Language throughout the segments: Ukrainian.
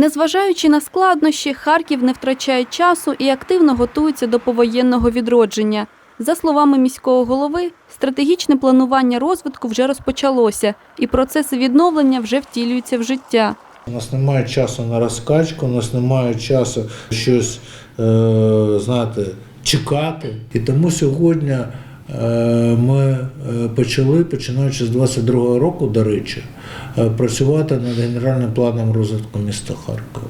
Незважаючи на складнощі, Харків не втрачає часу і активно готується до повоєнного відродження. За словами міського голови, стратегічне планування розвитку вже розпочалося, і процеси відновлення вже втілюються в життя. У нас немає часу на розкачку, у нас немає часу щось, е, знаєте, чекати. І тому сьогодні ми е, почали, починаючи з 22-го року, до речі, е, працювати над генеральним планом розвитку міста Харкова.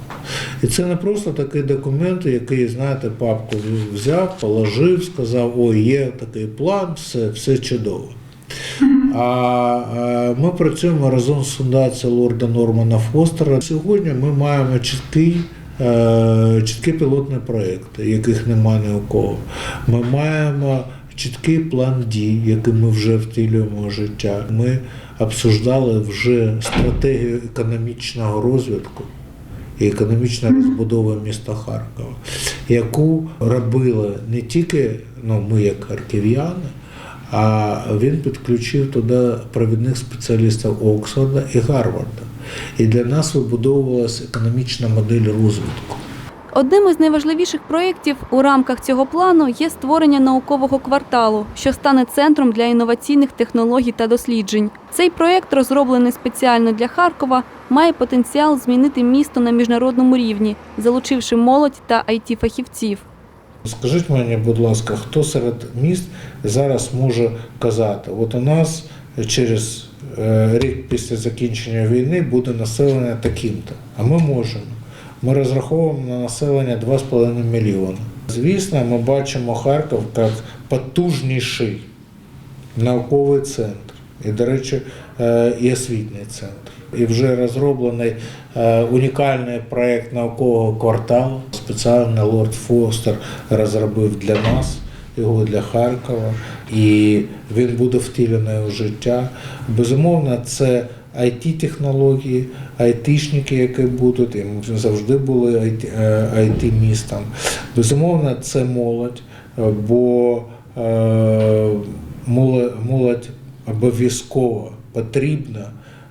І це не просто такий документ, який, знаєте, папку взяв, положив, сказав, ой, є такий план, все, все чудово. А е, ми працюємо разом з фундацією Лорда Нормана Фостера. Сьогодні ми маємо чіткий. е, Чіткий пілотний проєкт, яких немає ні у кого. Ми маємо чіткий план дій, який ми вже втілюємо в життя. Ми обсуждали вже стратегію економічного розвитку і економічної розбудови міста Харкова, яку робили не тільки ну, ми, як харків'яни, а він підключив туди провідних спеціалістів Оксфорда і Гарварда. І для нас вибудовувалася економічна модель розвитку. Одним із найважливіших проєктів у рамках цього плану є створення наукового кварталу, що стане центром для інноваційних технологій та досліджень. Цей проєкт, розроблений спеціально для Харкова, має потенціал змінити місто на міжнародному рівні, залучивши молодь та it фахівців Скажіть мені, будь ласка, хто серед міст зараз може казати, от у нас через е, рік після закінчення війни буде населення таким-то, а ми можемо. Ми розраховуємо на населення 2,5 мільйони. Звісно, ми бачимо Харків як потужніший науковий центр. І, до речі, е, і освітній центр. І вже розроблений е, унікальний проєкт наукового кварталу. Спеціально Лорд Фостер розробив для нас його для Харкова, і він буде втілений у життя. Безумовно, це it технології айтішники, які будуть, і ми завжди були it містом. Безумовно, це молодь, е, бо е, молодь обов'язково потрібна,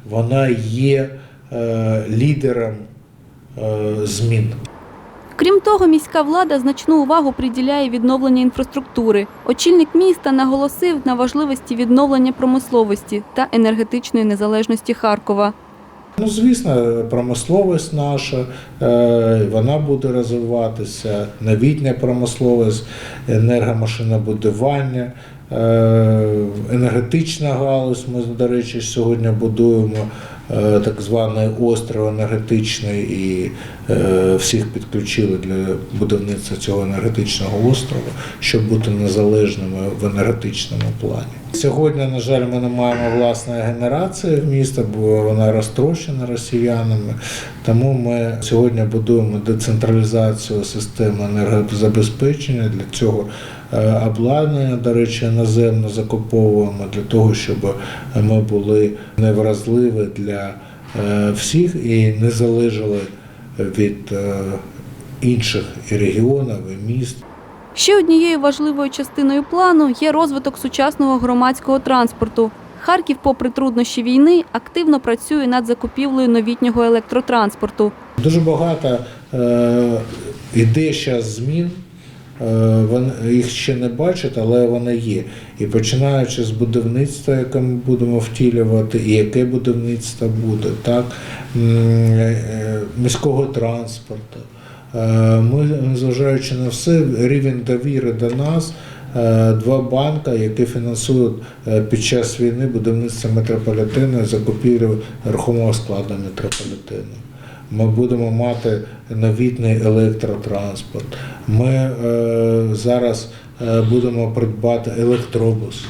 вона є е, лідером е, змін. Крім того, міська влада значну увагу приділяє відновленню інфраструктури. Очільник міста наголосив на важливості відновлення промисловості та енергетичної незалежності Харкова. Ну, звісно, промисловість наша, е, вона буде розвиватися, новітня промисловість, енергомашинобудування, е, енергетична галузь. Ми, до речі, сьогодні будуємо так званий острів енергетичний і е, всіх підключили для будівництва цього енергетичного острова, щоб бути незалежними в енергетичному плані. Сьогодні, на жаль, ми не маємо власної генерації в міста, бо вона розтрощена росіянами. Тому ми сьогодні будуємо децентралізацію системи енергозабезпечення. Для цього е, обладнання, до речі, наземно закуповуємо для того, щоб ми були невразливі для е, всіх і не залежали від е, інших і регіонів і міст. Ще однією важливою частиною плану є розвиток сучасного громадського транспорту. Харків, попри труднощі війни, активно працює над закупівлею новітнього електротранспорту. Дуже багато е, іде зараз змін. Е, вони їх ще не бачать, але вони є. І починаючи з будівництва, яке ми будемо втілювати, і яке будівництво буде, так е, міського транспорту. Е, Ми, незважаючи на все, рівень довіри до нас. е, Два банки, які фінансують е, під час війни будівництво метрополітену закупівлю рухомого складу метрополітену. Ми будемо мати новітний електротранспорт. Ми е, зараз е, будемо придбати електробус,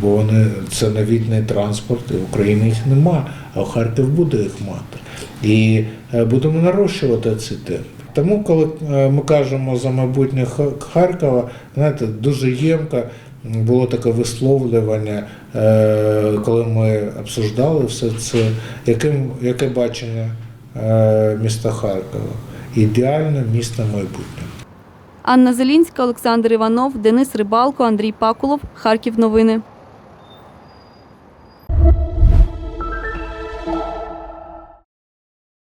бо вони це новітний транспорт, і в Україні їх нема, а Харків буде їх мати. І е, будемо нарощувати ці темпи. Тому, коли е, ми кажемо за майбутнє Харкова, знаєте, дуже ємко було таке висловлювання, коли ми обсуждали все це, яким, яке бачення міста Харкова. Ідеальне місто майбутнього. Анна Зелінська, Олександр Іванов, Денис Рибалко, Андрій Пакулов. Харків новини.